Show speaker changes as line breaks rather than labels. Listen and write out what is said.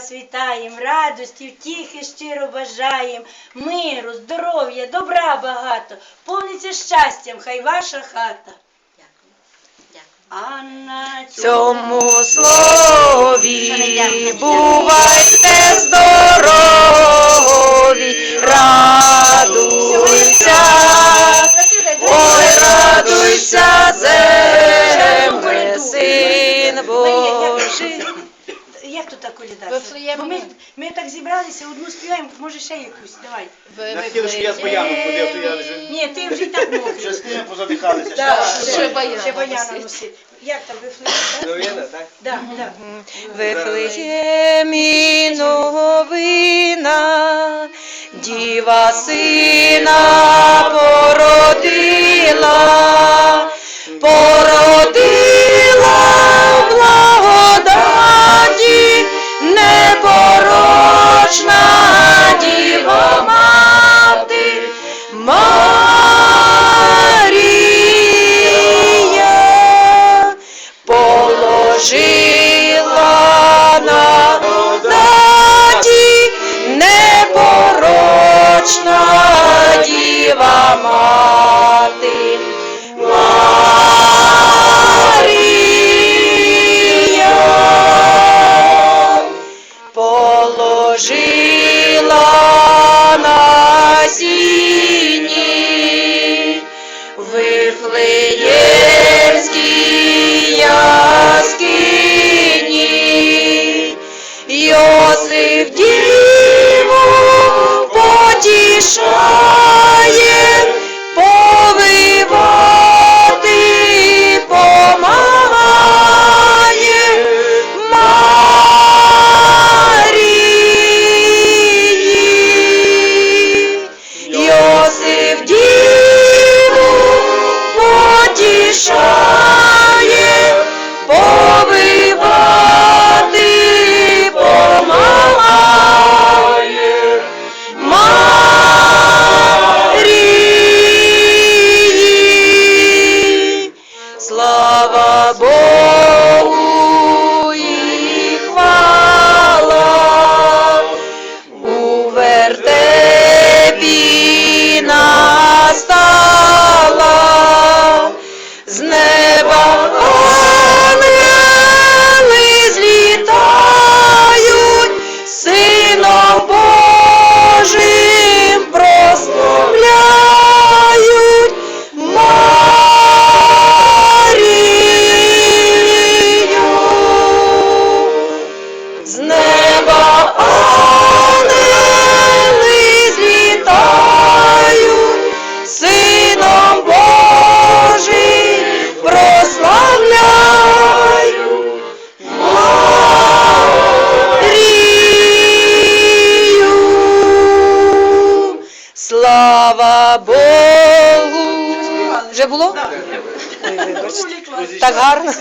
вас вітаємо, радості, втіхи щиро бажаємо, миру, здоров'я, добра багато, повниться щастям, хай ваша хата. А на
Цьому слові бувайте здорові, радуйся, ой, радуйся, земле, син Божий.
Як тут так?
Вифлеєм
Бо ми, ми так зібралися, одну співаємо, може ще якусь, давай.
Ви-
щоб я з баяном ходив, то я вже...
Ні, ти вже і так мокрий.
Вже з позадихалися.
Да,
Ще
ще
баяна
ще баяна
носить.
носить. Як там вифлеєм?
Новина, так?
Да.
Вифлеємі новина, діва сина породила, породила положила на даті непорочна діва мати. Потішає, повивати помагає Марії. Йосиф діву потішає, Слава Богу З неба ангели злітають, Сином Божим прославляють Марію. Слава Богу! Вже було? Ой, вибачте. Так гарно.